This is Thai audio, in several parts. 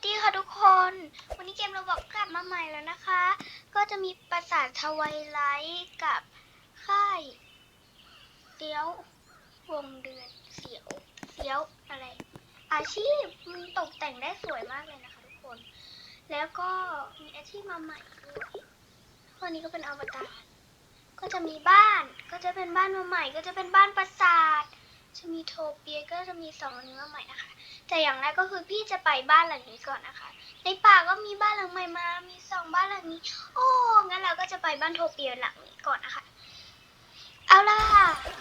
สดีค่ะทุกคน วันนี้เกมเราบอกกลับมาใหม่แล้วนะคะ ก็จะมีปราสาททวายไลท์กับค่ายเสียว วงเดือนเสียวเสียวอะไร อาชีพมันตกแต่งได้สวยมากเลยนะคะทุกคน แล้วก็มีอาชีพมาใหม่ด้วยวันนี้ก็เป็นอวตารก็จะมีบ้านก็จะเป็นบ้านมาใหม่ ก็จะเป็นบ้านปราสาท จะมีโทเปียก็จะมีสองอันนี้มาใหม่นะคะ แต่อย่างแรกก็คือพี่จะไปบ้านหลังนี้ก่อนนะคะ ในป่าก็มีบ้านหลังใหม่มา มีสองบ้านหลังนี้ โอ้ งั้นเราก็จะไปบ้านโทเปียหลังนี้ก่อนนะคะ เอาล่ะ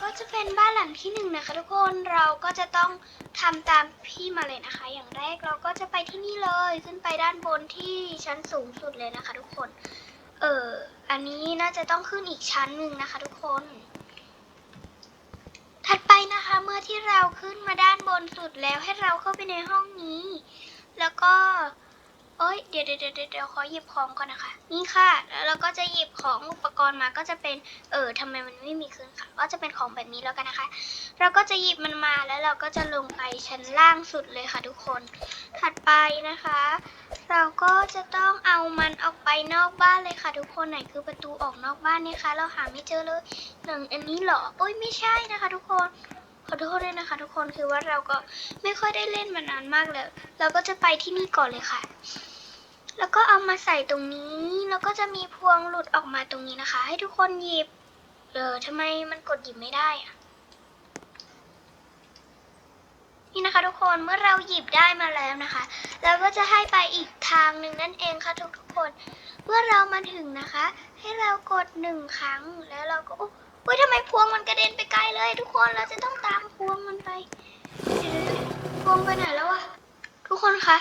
ก็จะเป็นบ้านหลังที่หนึ่งนะคะทุกคน เราก็จะต้องทำตามพี่มาเลยนะคะ อย่างแรกเราก็จะไปที่นี่เลย ขึ้นไปด้านบนที่ชั้นสูงสุดเลยนะคะ ทุกคน เอออันนี้น่าจะต้องขึ้นอีกชั้นหนึ่งนะคะ ทุกคน ถัดไปนะคะเมื่อที่เราขึ้นมาด้านบนสุดแล้วให้เราเข้าไปในห้องนี้ แล้วก็ เอ้ยเดี๋ยวเดี๋ยวเดี๋ยวเดี๋ยวขอหยิบของก่อนนะคะ นี่ค่ะ แล้วเราก็จะหยิบของอุปกรณ์มาก็จะเป็นเออทำไมมันไม่มีขึ้นค่ะ ก็จะเป็นของแบบนี้แล้วกันนะคะ เราก็จะหยิบมันมาแล้วเราก็จะลงไปชั้นล่างสุดเลยค่ะทุกคน ถัดไปนะคะ เราก็จะต้องเอามันออกไปนอกบ้านเลยค่ะ ทุกคนไหนคือประตูออกนอกบ้านเนี่ยคะ เราหาไม่เจอเลยหนึ่งอันนี้เหรอโอ้ยไม่ใช่นะคะ ทุกคนขอโทษด้วยนะคะทุกคนคือว่าเราก็ไม่ค่อยได้เล่นมานานมากแล้ว เราก็จะไปที่นี่ก่อนเลยค่ะ แล้วก็เอามาใส่ตรงนี้ แล้วก็จะมีพวงหลุดออกมาตรงนี้นะคะ ให้ทุกคนหยิบ เออทำไมมันกดหยิบไม่ได้อะนี่นะคะทุกคนเมื่อเราหยิบได้มาแล้วนะคะเราก็จะให้ไปอีกทางหนึ่งนั่นเองค่ะทุกทุกคน เมื่อเรามาถึงนะคะ ให้เรากดหนึ่งครั้งแล้วเราก็อุ้ยทำไมพวงมันกระเด็นไปไกลเลย ทุกคนเราจะต้องตามพวงมันไปพวงไปไหนแล้วอะทุกคนคะ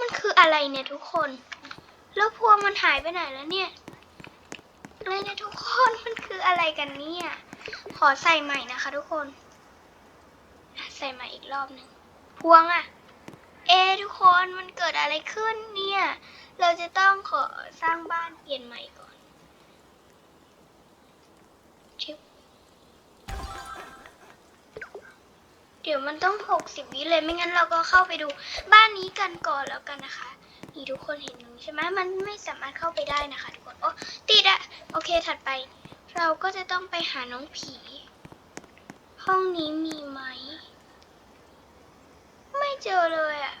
มันคืออะไรเนี่ยทุกคน แล้วพวงมันหายไปไหนแล้วเนี่ยเลยนี่ทุกคนมันคืออะไรกันเนี่ย ขอใส่ใหม่นะคะทุกคน ใส่ใหม่อีกรอบหนึ่งพวงอะเอทุกคนมันเกิดอะไรขึ้นเนี่ย เราจะต้องขอสร้างบ้านเปลี่ยนใหม่ก่อนชิบเดี๋ยวมันต้องหกสิบวิเลยไม่งั้นเราก็เข้าไปดูบ้านนี้กันก่อนแล้วกันนะคะ นี่ทุกคนเห็นตรงนี้ใช่ไหมมันไม่สามารถเข้าไปได้นะคะทุกคนโอ้ติดอะโอเคถัดไป เราก็จะต้องไปหาน้องผี ห้องนี้มีไหม ไม่เจอเลยอะ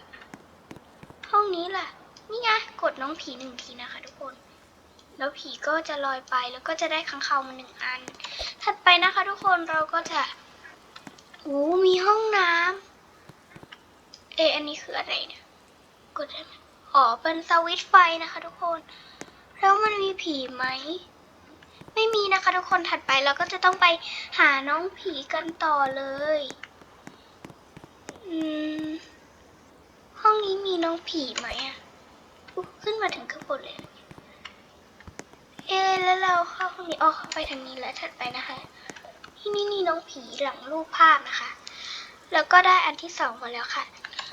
ห้องนี้ล่ะ นี่ไงกดน้องผีหนึ่งทีนะคะ ทุกคน แล้วผีก็จะลอยไปแล้วก็จะได้ค้างคาวมาหนึ่งอัน ถัดไปนะคะ ทุกคนเราก็จะโอ้มีห้องน้ำเอะอันนี้คืออะไรเนี่ย กดได้ไหม อ๋อเป็นสวิตไฟนะคะทุกคน แล้วมันมีผีไหม ไม่มีนะคะทุกคนถัดไปเราก็จะต้องไปหาน้องผีกันต่อเลย อืม ห้องนี้มีน้องผีไหมอะขึ้นมาถึงข้างบนเลย เอะแล้วเราเข้าห้องนี้อ๋อเข้าไปทางนี้แล้วถัดไปนะคะ ที่นี่นี่น้องผีหลังรูปภาพนะคะ แล้วก็ได้อันที่สองมาแล้วค่ะ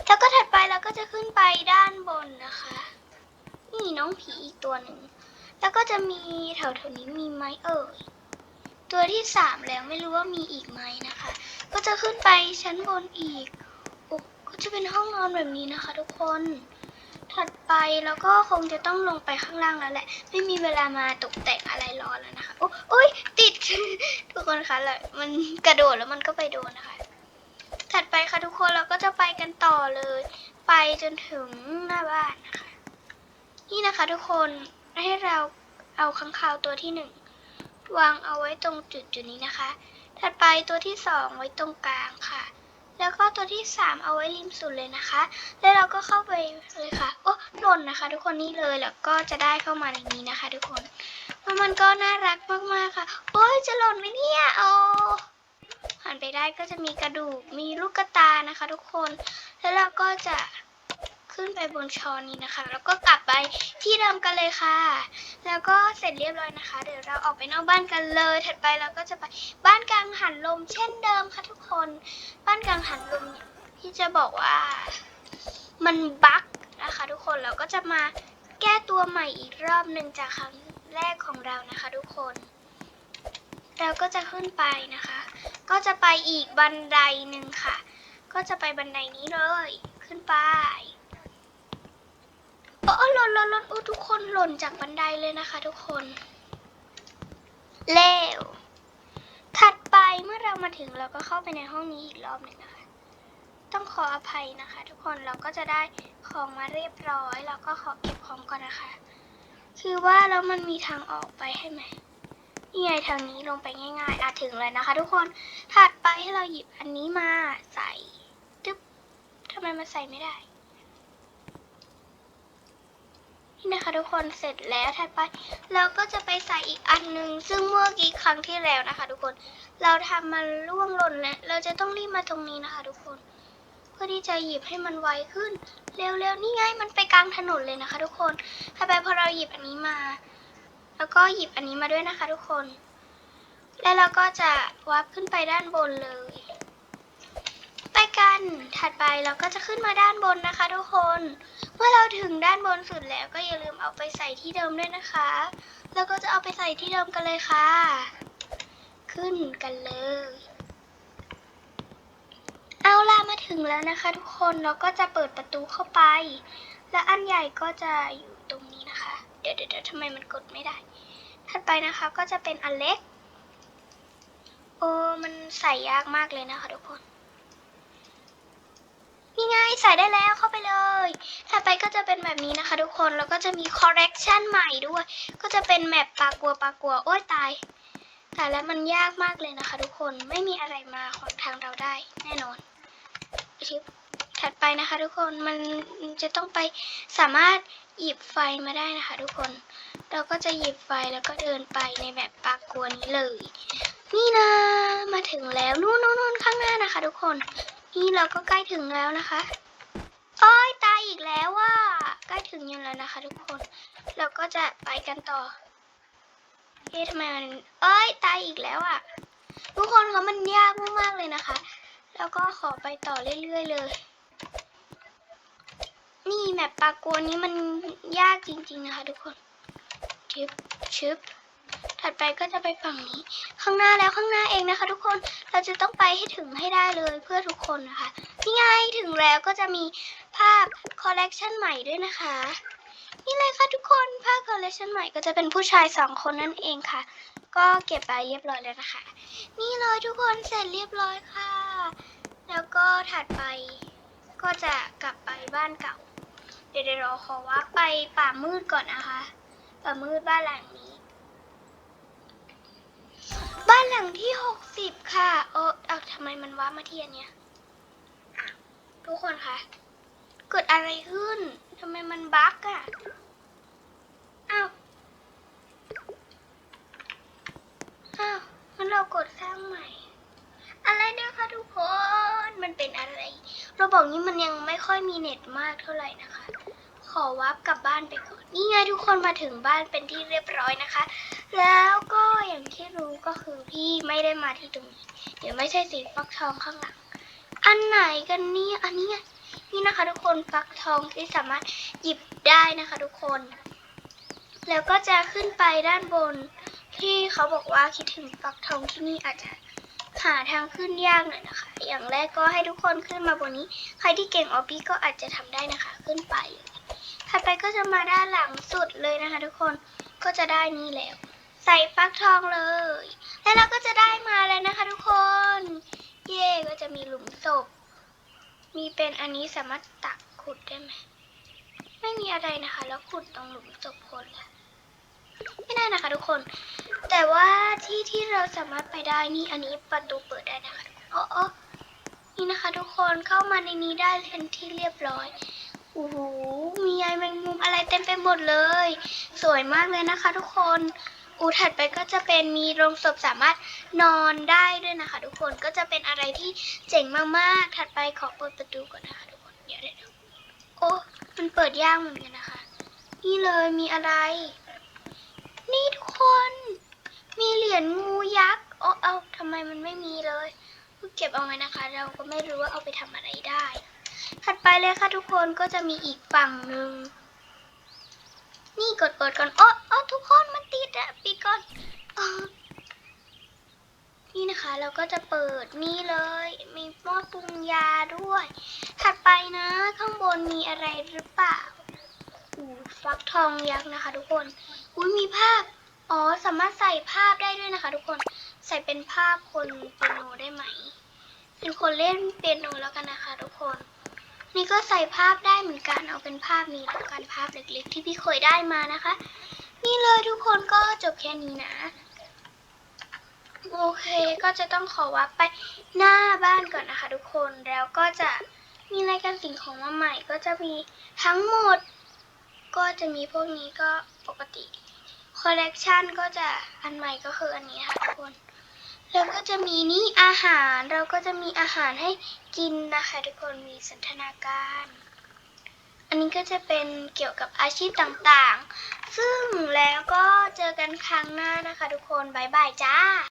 แล้วก็ถัดไปเราก็จะขึ้นไปด้านบนนะคะ นี่น้องผีอีกตัวหนึ่ง แล้วก็จะมีแถวๆนี้มีไหมเอ่ย ตัวที่สามแล้วไม่รู้ว่ามีอีกไหมนะคะ ก็จะขึ้นไปชั้นบนอีกโอ้ก็จะเป็นห้องนอนแบบนี้นะคะ ทุกคน ถัดไปแล้วก็คงจะต้องลงไปข้างล่างแล้วแหละ ไม่มีเวลามาตกแต่งอะไรรอแล้วนะคะ โอ้ยติด ทุกคนคะแล้วมันกระโดดแล้วมันก็ไปโดนนะคะ ไปค่ะทุกคนเราก็จะไปกันต่อเลย ไปจนถึงหน้าบ้านนะคะ นี่นะคะทุกคนให้เราเอาค้างคาวตัวที่หนึ่งวางเอาไว้ตรงจุดจุดนี้นะคะ ถัดไปตัวที่สองไว้ตรงกลางค่ะ แล้วก็ตัวที่สามเอาไว้ริมสุดเลยนะคะ แล้วเราก็เข้าไปเลยค่ะ โอ้หล่นนะคะ ทุกคนนี่เลยแล้วก็จะได้เข้ามาในนี้นะคะ ทุกคนมันก็น่ารักมากๆค่ะ โอ้ยจะหล่นไหมเนี่ยโอ้ หันไปได้ก็จะมีกระดูก มีลูกกระตานะคะ ทุกคน แล้วเราก็จะขึ้นไปบนชอนนี้นะคะ แล้วก็กลับไปที่เดิมกันเลยค่ะ แล้วก็เสร็จเรียบร้อยนะคะ เดี๋ยวเราออกไปนอกบ้านกันเลย ถัดไปเราก็จะไปบ้านกลางหันลมเช่นเดิมค่ะทุกคน บ้านกลางหันลมเนี่ยพี่จะบอกว่ามันบั๊กนะคะ ทุกคน เราก็จะมาแก้ตัวใหม่อีกรอบหนึ่งจากครั้งแรกของเรานะคะ ทุกคน เราก็จะขึ้นไปนะคะ ก็จะไปอีกบันไดหนึ่งค่ะ ก็จะไปบันไดนี้เลย ขึ้นไปอ้อหล่นหล่นหล่นอู้ทุกคนหล่นจากบันไดเลยนะคะทุกคนแล้วถัดไปเมื่อเรามาถึงเราก็เข้าไปในห้องนี้อีกรอบหนึ่งนะคะ ต้องขออภัยนะคะ ทุกคนเราก็จะได้ของมาเรียบร้อย เราก็ขอเก็บของก่อนนะคะ คือว่าแล้วมันมีทางออกไปให้ไหม นี่ไงทางนี้ลงไปง่ายๆ อาถึงเลยนะคะ ทุกคน ถัดไปให้เราหยิบอันนี้มาใส่ตึ๊บทำไมมันใส่ไม่ได้ นี่นะคะทุกคนเสร็จแล้วถัดไป เราก็จะไปใส่อีกอันหนึ่งซึ่งเมื่อกี้ครั้งที่แล้วนะคะ ทุกคน เราทำมันล่วงหล่นแล้ว เราจะต้องรีบมาตรงนี้นะคะ ทุกคน เพื่อที่จะหยิบให้มันไวขึ้น เร็วๆ นี่ไง มันไปกลางถนนเลยนะคะ ทุกคนถัดไปพอเราหยิบอันนี้มา แล้วก็หยิบอันนี้มาด้วยนะคะทุกคน แล้วเราก็จะวับขึ้นไปด้านบนเลย ไปกัน ถัดไปเราก็จะขึ้นมาด้านบนนะคะ ทุกคน เมื่อเราถึงด้านบนสุดแล้วก็อย่าลืมเอาไปใส่ที่เดิมด้วยนะคะ แล้วก็จะเอาไปใส่ที่เดิมกันเลยค่ะ ขึ้นกันเลย เอาล่ะมาถึงแล้วนะคะ ทุกคน เราก็จะเปิดประตูเข้าไป และอันใหญ่ก็จะอยู่ตรงนี้นะคะ ดี๋ยวเดี๋ยวเดี๋ยวทำไมมันกดไม่ได้ ถัดไปนะคะก็จะเป็นอันเล็ก โอ้มันใส่ยากมากเลยนะคะทุกคนนี่ไงใส่ได้แล้วเข้าไปเลย ถัดไปก็จะเป็นแบบนี้นะคะ ทุกคน แล้วก็จะมี correction ใหม่ด้วย ก็จะเป็นแมปปากัวปากัว โอ้ยตาย แต่แล้วมันยากมากเลยนะคะ ทุกคน ไม่มีอะไรมาขวางทางเราได้แน่นอนทิปถัดไปนะคะ ทุกคน มันจะต้องไปสามารถ หยิบไฟมาได้นะคะทุกคน เราก็จะหยิบไฟแล้วก็เดินไปในแบบปากวนี้เลย นี่นะ มาถึงแล้วนู่นนู่นนู่นข้างหน้านะคะ ทุกคน นี่เราก็ใกล้ถึงแล้วนะคะโอ้ยตายอีกแล้วว่าใกล้ถึงยู่แล้วนะคะ ทุกคน เราก็จะไปกันต่อเอ๊ะทำไมมันเอ้ยตายอีกแล้วอะ ทุกคนคะมันยากมากๆเลยนะคะ แล้วก็ขอไปต่อเรื่อยๆเลย นี่แมปปากวนนี้มันยากจริงๆนะคะทุกคนชึบชึบถัดไปก็จะไปฝั่งนี้ ข้างหน้าแล้วข้างหน้าเองนะคะ ทุกคนเราจะต้องไปให้ถึงให้ได้เลยเพื่อทุกคนนะคะนี่ไงถึงแล้วก็จะมีภาพคอลเลกชันใหม่ด้วยนะคะนี่เลยค่ะทุกคนภาพคอลเลกชันใหม่ก็จะเป็นผู้ชายสองคนนั่นเองค่ะ ก็เก็บไปเรียบร้อยแล้วนะคะ นี่เลยทุกคนเสร็จเรียบร้อยค่ะ แล้วก็ถัดไปก็จะกลับไปบ้านเก่า ดี๋ยวเดี๋ยวเราขอว่าไปป่ามืดก่อนนะคะ ป่ามืดบ้านหลังนี้ บ้านหลังที่หกสิบค่ะ เออเอาทำไมมันว้ามาที่อันเนี้ยทุกคนคะเกิดอะไรขึ้นทำไมมันบั๊กอะอ้าวอ้าวงั้นเรากดสร้างใหม่ อะไรเนี่ยคะทุกคน มันเป็นอะไร เราบอกนี้มันยังไม่ค่อยมีเน็ตมากเท่าไหร่นะคะ อวับกลับบ้านไปก่อนนี่ไงทุกคนมาถึงบ้านเป็นที่เรียบร้อยนะคะ แล้วก็อย่างที่รู้ก็คือพี่ไม่ได้มาที่ตรงนี้ เดี๋ยวไม่ใช่สีฟักทองข้างหลัง อันไหนกันนี่อันนี้นี่นะคะ ทุกคนฟักทองที่สามารถหยิบได้นะคะ ทุกคน แล้วก็จะขึ้นไปด้านบน ที่เขาบอกว่าคิดถึงฟักทองที่นี่อาจจะหาทางขึ้นยากหน่อยนะคะ อย่างแรกก็ให้ทุกคนขึ้นมาบนนี้ ใครที่เก่งออบี้ก็อาจจะทำได้นะคะ ขึ้นไปเลย ถัดไปก็จะมาด้านหลังสุดเลยนะคะ ทุกคนก็จะได้นี่แล้ว ใส่ฟักทองเลย แล้วเราก็จะได้มาแล้วนะคะ ทุกคน เย่ก็จะมีหลุมศพ มีเป็นอันนี้สามารถตักขุดได้ไหมไม่มีอะไรนะคะ แล้วขุดตรงหลุมศพคนละไม่ได้นะคะ ทุกคน แต่ว่าที่ที่เราสามารถไปได้นี่อันนี้ประตูเปิดได้นะคะอ๋ออ๋อนี่นะคะ ทุกคนเข้ามาในนี้ได้เป็นที่เรียบร้อย โอ้โห มีใยแมงมุมอะไรเต็มไปหมดเลย สวยมากเลยนะคะทุกคน อูถัดไปก็จะเป็นมีโรงศพสามารถนอนได้ด้วยนะคะ ทุกคน ก็จะเป็นอะไรที่เจ๋งมากๆ ถัดไปขอเปิดประตูก่อนนะคะทุกคน เดี๋ยวเดี๋ยวโอ้ มันเปิดยากเหมือนกันนะคะ นี่เลยมีอะไร นี่ทุกคน มีเหรียญงูยักษ์โอ้เอาทำไมมันไม่มีเลย เก็บเอาไว้นะคะ เราก็ไม่รู้ว่าเอาไปทำอะไรได้ ถัดไปเลยค่ะทุกคนก็จะมีอีกฝั่งหนึ่ง นี่กดเปิดก่อนโอ้โอ้ทุกคนมันติดอะปิดก่อนอนี่นะคะเราก็จะเปิดนี่เลย มีหม้อปรุงยาด้วย ถัดไปนะ ข้างบนมีอะไรหรือเปล่าอูฟักทองยักษ์นะคะ ทุกคนอุ้ยมีภาพ อ๋อสามารถใส่ภาพได้ด้วยนะคะ ทุกคนใส่เป็นภาพคนเปียโนได้ไหม เป็นคนเล่นเปียโนแล้วกันนะคะ ทุกคน นี่ก็ใส่ภาพได้เหมือนกันเอาเป็นภาพนี้แล้วกันภาพเล็กๆ ที่พี่เคยได้มานะคะ นี่เลยทุกคนก็จบแค่นี้นะ โอเคก็จะต้องขอวับไปหน้าบ้านก่อนนะคะ ทุกคนแล้วก็จะมีรายการสิ่งของมาใหม่ ก็จะมีทั้งหมด ก็จะมีพวกนี้ก็ปกติคอลเลกชันก็จะอันใหม่ก็คืออันนี้นะคะ ทุกคนแล้วก็จะมีนี่อาหารเราก็จะมีอาหารให้กินนะคะทุกคนมีสันทนาการ อันนี้ก็จะเป็นเกี่ยวกับอาชีพต่างๆ ซึ่งแล้วก็เจอกันครั้งหน้านะคะทุกคน บ๊ายบายจ้า